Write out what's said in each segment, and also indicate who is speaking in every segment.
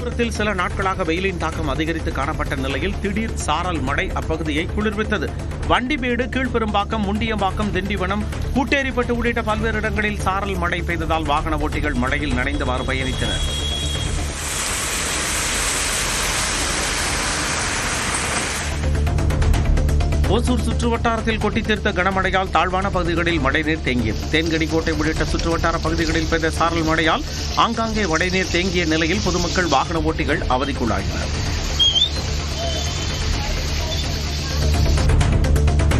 Speaker 1: விழுப்புரத்தில் சில நாட்களாக வெயிலின் தாக்கம் அதிகரித்து காணப்பட்ட நிலையில் திடீர் சாரல் மழை அப்பகுதியை குளிர்வித்தது. வண்டிமேடு கீழ்பெரும்பாக்கம் முண்டியம்பாக்கம் திண்டிவனம் கூட்டேரிப்பட்டு உள்ளிட்ட பல்வேறு இடங்களில் சாரல் மழை பெய்ததால் வாகன ஓட்டிகள் மழையில் நனைந்தவாறு பயணித்தனர். ஓசூர் சுற்றுவட்டாரத்தில் கொட்டி தீர்த்த கனமழையால் தாழ்வான பகுதிகளில் மழைநீர் தேங்கியது. தேன்கடிக்கோட்டை உள்ளிட்ட சுற்றுவட்டார பகுதிகளில் பெய்த சாரல் மழையால் ஆங்காங்கே மழைநீர் தேங்கிய நிலையில் பொதுமக்கள் வாகன ஓட்டிகள் அவதிக்குள்ளாகினர்.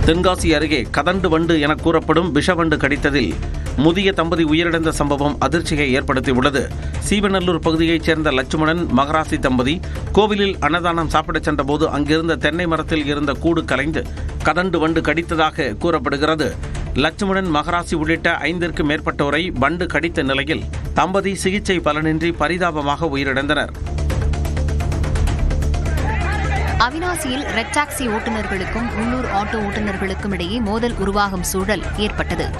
Speaker 1: தென்காசி அருகே கதண்டு வண்டு என கூறப்படும் விஷவண்டு கடித்ததில் முதிய தம்பதி உயிரிழந்த சம்பவம் அதிர்ச்சியை ஏற்படுத்தியுள்ளது. சீவநல்லூர் பகுதியைச் சேர்ந்த லட்சுமணன் மகராசி தம்பதி கோவிலில் அன்னதானம் சாப்பிடச் சென்றபோது அங்கிருந்த தென்னை மரத்தில் இருந்த கூடு கலைந்து கதண்டு வண்டு கடித்ததாக கூறப்படுகிறது. லட்சுமணன் மகராசி உள்ளிட்ட ஐந்திற்கு மேற்பட்டோரை வண்டு கடித்த நிலையில் தம்பதி சிகிச்சை பலனின்றி பரிதாபமாக உயிரிழந்தனர்.
Speaker 2: அவினாசியில் ரெட் டாக்ஸி ஓட்டுநர்களுக்கும் உள்ளூர் ஆட்டோ ஓட்டுநர்களுக்கும் இடையே மோதல் உருவாகும் சூழல் ஏற்பட்டது.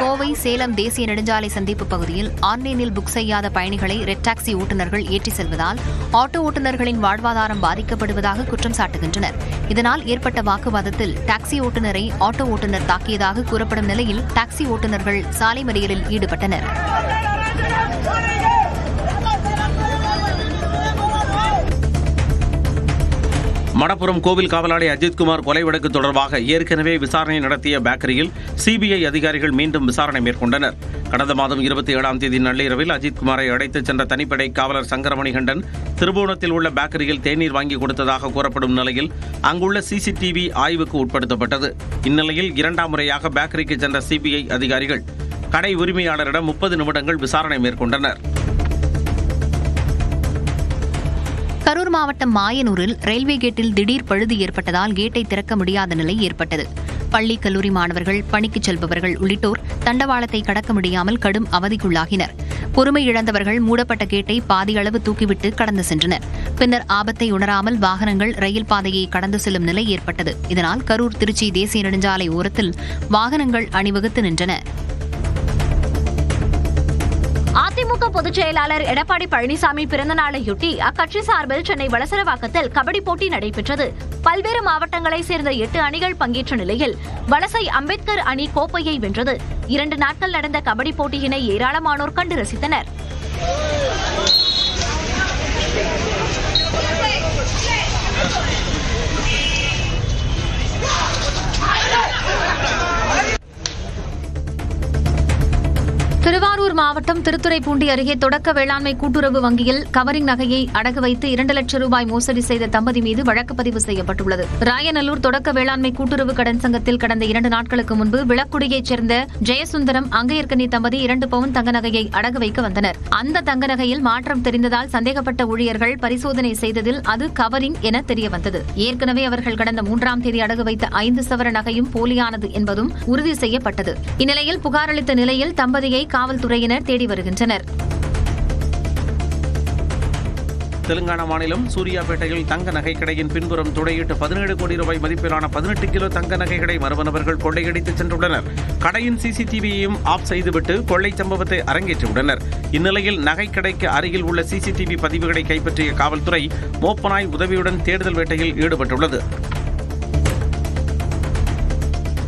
Speaker 2: கோவை சேலம் தேசிய நெடுஞ்சாலை சந்திப்பு பகுதியில் ஆன்லைனில் புக் செய்யாத பயணிகளை ரெட் டாக்ஸி ஓட்டுநர்கள் ஏற்றிச் செல்வதால் ஆட்டோ ஓட்டுநர்களின் வாழ்வாதாரம் பாதிக்கப்படுவதாக குற்றம் சாட்டுகின்றனர். இதனால் ஏற்பட்ட வாக்குவாதத்தில் டாக்ஸி ஓட்டுநரை ஆட்டோ ஓட்டுநர் தாக்கியதாக கூறப்படும் நிலையில் டாக்ஸி ஓட்டுநர்கள் சாலை மறியலில் ஈடுபட்டனர்.
Speaker 1: மணப்புரம் கோவில் காவலாளி அஜித்குமார் கொலை வழக்கு தொடர்பாக ஏற்கனவே விசாரணை நடத்திய பேக்கரியில் சிபிஐ அதிகாரிகள் மீண்டும் விசாரணை மேற்கொண்டனர். கடந்த மாதம் இருபத்தி ஏழாம் தேதி நள்ளிரவில் அஜித்குமாரை அழைத்துச் சென்ற தனிப்படை காவலர் சங்கரமணிகண்டன் திருபுவனத்தில் உள்ள பேக்கரியில் தேநீர் வாங்கி கொடுத்ததாக கூறப்படும் நிலையில் அங்குள்ள சிசிடிவி ஆய்வுக்கு உட்படுத்தப்பட்டது. இந்நிலையில் இரண்டாம் முறையாக பேக்கரிக்கு சென்ற சிபிஐ அதிகாரிகள் கடை உரிமையாளரிடம் முப்பது நிமிடங்கள் விசாரணை மேற்கொண்டனர்.
Speaker 2: கரூர் மாவட்டம் மாயனூரில் ரயில்வே கேட்டில் திடீர் பழுது ஏற்பட்டதால் கேட்டை திறக்க முடியாத நிலை ஏற்பட்டது. பள்ளி கல்லூரி மாணவர்கள் பணிக்கு செல்பவர்கள் உள்ளிட்டோர் தண்டவாளத்தை கடக்க முடியாமல் கடும் அவதிக்குள்ளாகினர். பொறுமை இழந்தவர்கள் மூடப்பட்ட கேட்டை பாதியளவு தூக்கிவிட்டு கடந்து சென்றனர். பின்னர் ஆபத்தை உணராமல் வாகனங்கள் ரயில் பாதையை கடந்து செல்லும் நிலை ஏற்பட்டது. இதனால் கரூர் திருச்சி தேசிய நெடுஞ்சாலை ஓரத்தில் வாகனங்கள் அணிவகுத்து நின்றன.
Speaker 3: பொதுச் செயலாளர் எடப்பாடி பழனிசாமி பிறந்த நாளையொட்டி அக்கட்சி சார்பில் சென்னை வலசரவாக்கத்தில் கபடி போட்டி நடைபெற்றது. பல்வேறு மாவட்டங்களைச் சேர்ந்த எட்டு அணிகள் பங்கேற்ற நிலையில் வலசை அம்பேத்கர் அணி கோப்பையை வென்றது. இரண்டு நாட்கள் நடந்த கபடி போட்டியினை ஏராளமானோர் கண்டு ரசித்தனர். திருவாரூர் மாவட்டம் திருத்துறைப்பூண்டி அருகே தொடக்க வேளாண்மை கூட்டுறவு வங்கியில் கவரிங் நகையை அடகு வைத்து இரண்டு லட்சம் ரூபாய் மோசடி செய்த தம்பதி மீது வழக்கு பதிவு செய்யப்பட்டுள்ளது. ராயநல்லூர் தொடக்க வேளாண்மை கூட்டுறவு கடன் சங்கத்தில் கடந்த இரண்டு நாட்களுக்கு முன்பு விளக்குடியைச் சேர்ந்த ஜெயசுந்தரம் அங்கையர்கனி தம்பதி இரண்டு பவுன் தங்க நகையை அடகு வைக்க வந்தனர். அந்த தங்க நகையில் மாற்றம் தெரிந்ததால் சந்தேகப்பட்ட ஊழியர்கள் பரிசோதனை செய்ததில் அது கவரிங் என தெரியவந்தது. ஏற்கனவே அவர்கள் கடந்த மூன்றாம் தேதி அடகு வைத்த ஐந்து சவர நகையும் போலியானது என்பதும் உறுதி செய்யப்பட்டது. இந்நிலையில் புகார் அளித்த நிலையில் தம்பதியை காவல்துறையினர் தேடி வருகின்றனர்.
Speaker 1: தெலுங்கானா மாநிலம் சூர்யாபேட்டையில் தங்க நகை கடையின் பின்புறம் துடையிட்டு பதினேழு கோடி ரூபாய் மதிப்பிலான பதினெட்டு கிலோ தங்க நகைகளை மர்மநபர்கள் கொள்ளையடித்து சென்றுள்ளனர். கடையின் சிசிடிவியையும் ஆஃப் செய்துவிட்டு கொள்ளை சம்பவத்தை அரங்கேற்றியுள்ளனர். இந்நிலையில் நகைக்கடைக்கு அருகில் உள்ள சிசிடிவி பதிவுகளை கைப்பற்றிய காவல்துறை மோப்பனாய் உதவியுடன் தேடுதல் வேட்டையில் ஈடுபட்டுள்ளது.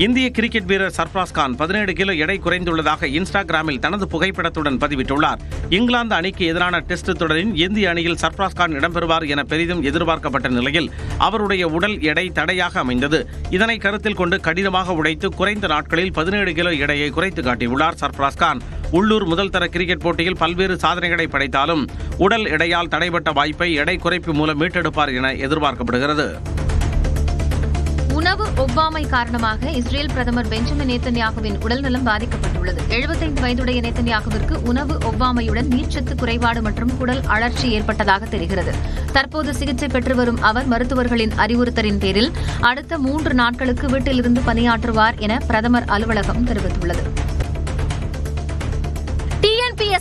Speaker 1: இந்திய கிரிக்கெட் வீரர் சர்ஃப்ராஸ் கான் பதினேழு கிலோ எடை குறைந்துள்ளதாக இன்ஸ்டாகிராமில் தனது புகைப்படத்துடன் பதிவிட்டுள்ளார். இங்கிலாந்து அணிக்கு எதிரான டெஸ்ட் தொடரின் இந்திய அணியில் சர்ஃப்ராஸ் கான் இடம்பெறுவார் என பெரிதும் எதிர்பார்க்கப்பட்ட நிலையில் அவருடைய உடல் எடை தடையாக அமைந்தது. இதனை கருத்தில் கொண்டு கடினமாக உழைத்து குறைந்த நாட்களில் பதினேழு கிலோ எடையை குறைத்து காட்டியுள்ளார் சர்ஃப்ராஸ் கான். உள்ளூர் முதல் தர கிரிக்கெட் போட்டியில் பல்வேறு சாதனைகளை படைத்தாலும் உடல் எடையால் தடைபட்ட வாய்ப்பை எடை குறைப்பு மூலம் மீட்டெடுப்பார் என எதிர்பார்க்கப்படுகிறது.
Speaker 2: உணவு ஒவ்வாமை காரணமாக இஸ்ரேல் பிரதமர் பெஞ்சமின் நேத்தன்யாகுவின் உடல்நலம் பாதிக்கப்பட்டுள்ளது. எழுபத்தைந்து வயதுடைய நேத்தன்யாகுவிற்கு உணவு ஒவ்வாமையுடன் நீர்ச்சத்து குறைபாடு மற்றும் குடல் அழற்சி ஏற்பட்டதாக தெரிகிறது. தற்போது சிகிச்சை பெற்று வரும் அவர் மருத்துவர்களின் அறிவுறுத்தலின் பேரில் அடுத்த மூன்று நாட்களுக்கு வீட்டிலிருந்து பணியாற்றுவார் என பிரதமர் அலுவலகம் தெரிவித்துள்ளது.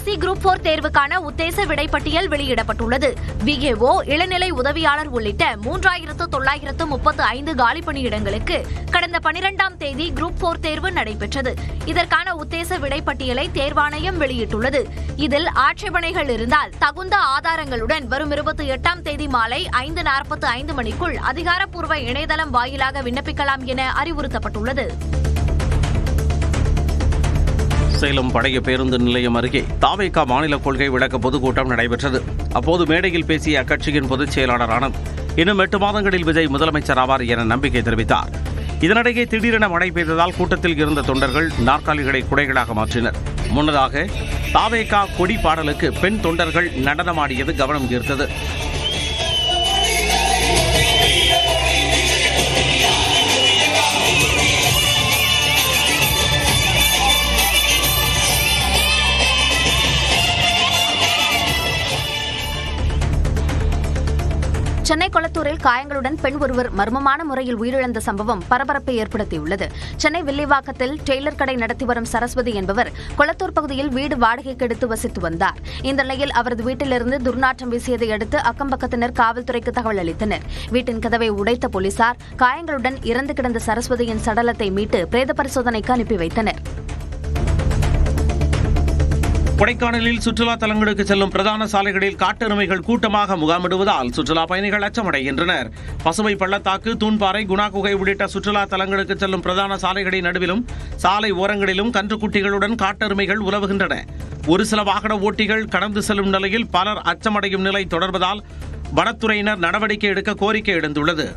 Speaker 4: எஸ்எஸ்எல்சி குரூப் போர் தேர்வுக்கான உத்தேச விடைப்பட்டியல் வெளியிடப்பட்டுள்ளது. விஏஓ இளநிலை உதவியாளர் உள்ளிட்ட மூன்றாயிரத்து தொள்ளாயிரத்து முப்பத்து ஐந்து காலி பணியிடங்களுக்கு கடந்த பனிரெண்டாம் தேதி குரூப் போர் தேர்வு நடைபெற்றது. இதற்கான உத்தேச விடைப்பட்டியலை தேர்வாணையம் வெளியிட்டுள்ளது. இதில் ஆட்சேபனைகள் இருந்தால் தகுந்த ஆதாரங்களுடன் வரும் இருபத்தி எட்டாம் தேதி மாலை ஐந்து நாற்பத்து ஐந்து மணிக்குள் அதிகாரப்பூர்வ இணையதளம் வாயிலாக விண்ணப்பிக்கலாம் என அறிவுறுத்தப்பட்டுள்ளது.
Speaker 1: சேலம் பழைய பேருந்து நிலையம் அருகே தாவேகா மாநில கொள்கை விளக்க பொதுக்கூட்டம் நடைபெற்றது. அப்போது மேடையில் பேசிய அக்கட்சியின் பொதுச் செயலாளர் ஆனந்த் இன்னும் எட்டு மாதங்களில் விஜய் முதலமைச்சர் ஆவார் என நம்பிக்கை தெரிவித்தார். இதனிடையே திடீரென மழை பெய்ததால் கூட்டத்தில் இருந்த தொண்டர்கள் நாற்காலிகளை குடைகளாக மாற்றினர். முன்னதாக தாவேகா கொடி பாடலுக்கு பெண் தொண்டர்கள் நடனமாடியது கவனம் ஈர்த்தது.
Speaker 4: சென்னை கொளத்தூரில் காயங்களுடன் பெண் ஒருவர் மர்மமான முறையில் உயிரிழந்த சம்பவம் பரபரப்பை ஏற்படுத்தியுள்ளது. சென்னை வில்லிவாக்கத்தில் டெய்லர் கடை நடத்தி வரும் சரஸ்வதி என்பவர் கொளத்தூர் பகுதியில் வீடு வாடகைக்கு எடுத்து வசித்து வந்தார். இந்த நிலையில் அவரது வீட்டிலிருந்து துர்நாற்றம் வீசியதை அடுத்து அக்கம்பக்கத்தினர் காவல்துறைக்கு தகவல் அளித்தனர். வீட்டின் கதவை உடைத்த போலீசார் காயங்களுடன் இறந்து கிடந்த சரஸ்வதியின் சடலத்தை மீட்டு பிரேத பரிசோதனைக்கு அனுப்பி வைத்தனர்.
Speaker 1: கொடைக்கானலில் சுற்றுலா தலங்களுக்கு செல்லும் பிரதான சாலைகளில் காட்டெருமைகள் கூட்டமாக முகாமிடுவதால் சுற்றுலா பயணிகள் அச்சமடைகின்றனர். பசுமை பள்ளத்தாக்கு தூண்பாறை குணா குகை உள்ளிட்ட சுற்றுலா தலங்களுக்கு செல்லும் பிரதான சாலைகளின் நடுவிலும் சாலை ஓரங்களிலும் கன்றுக்குட்டிகளுடன் காட்டெருமைகள் உலவுகின்றன. ஒரு சில வாகன ஓட்டிகள் கடந்து செல்லும் நிலையில் பலர் அச்சமடையும் நிலை தொடர்வதால் வனத்துறையினர் நடவடிக்கை எடுக்க கோரிக்கை எழுந்துள்ளது.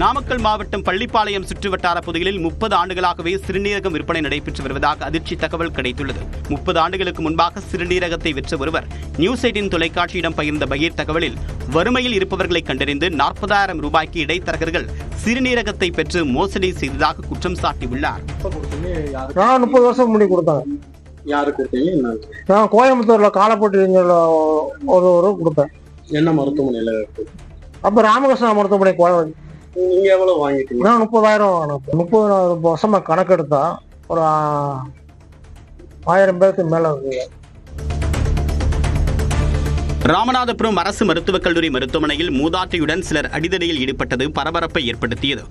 Speaker 5: நாமக்கல் மாவட்டம் பள்ளிப்பாளையம் சுற்றுவட்டார பகுதிகளில் முப்பது ஆண்டுகளாகவே சிறுநீரகம் விற்பனை நடைபெற்று வருவதாக அதிர்ச்சி தகவல் கிடைத்துள்ளது. முப்பது ஆண்டுகளுக்கு முன்பாக சிறுநீரகத்தை விற்ற ஒருவர் நியூஸ் எயிட்டின் தொலைக்காட்சியிடம் பகிர்ந்த பகீர் தகவலில் வறுமையில் இருப்பவர்களை கண்டறிந்து நாற்பதாயிரம் ரூபாய்க்கு இடைத்தரகர்கள் சிறுநீரகத்தை பெற்று மோசடி செய்ததாக குற்றம் சாட்டியுள்ளார்.
Speaker 6: நான் முப்பது வருஷம் முடி கொடுத்தாங்க
Speaker 7: யாரு கொடுத்தீங்க? என்ன?
Speaker 6: நான் கோயம்புத்தூர்ல காலப்பட்டு ஒரு ஒரு கொடுத்தேன்.
Speaker 7: என்ன மருத்துவமனையில
Speaker 6: அப்ப ராமகிருஷ்ணா மருத்துவமனை
Speaker 7: நீங்க எவ்வளவு வாங்கிட்டீங்க?
Speaker 6: நான் முப்பதாயிரம் வாங்கினேன். முப்பது வருஷமா கணக்கெடுத்தா ஒரு ஆயிரம் பேருக்கு மேல இருக்கு.
Speaker 5: ராமநாதபுரம் அரசு மருத்துவக் கல்லூரி மருத்துவமனையில் மூதாட்டியுடன் சிலர் அடிதடியில் ஈடுபட்டது பரபரப்பை ஏற்படுத்தியது.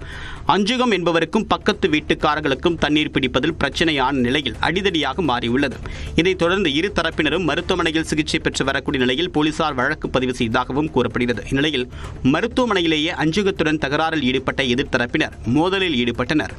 Speaker 5: அஞ்சுகம் என்பவருக்கும் பக்கத்து வீட்டுக்காரர்களுக்கும் தண்ணீர் பிடிப்பதில் பிரச்சனையான நிலையில் அடிதடியாக மாறியுள்ளது. இதைத் தொடர்ந்து இரு தரப்பினரும் மருத்துவமனையில் சிகிச்சை பெற்று வரக்கூடிய நிலையில் போலீசார் வழக்கு பதிவு செய்ததாகவும் கூறப்படுகிறது. இந்நிலையில் மருத்துவமனையிலேயே அஞ்சுகத்துடன் தகராறில் ஈடுபட்ட எதிர்த்தரப்பினர் மோதலில் ஈடுபட்டனர்.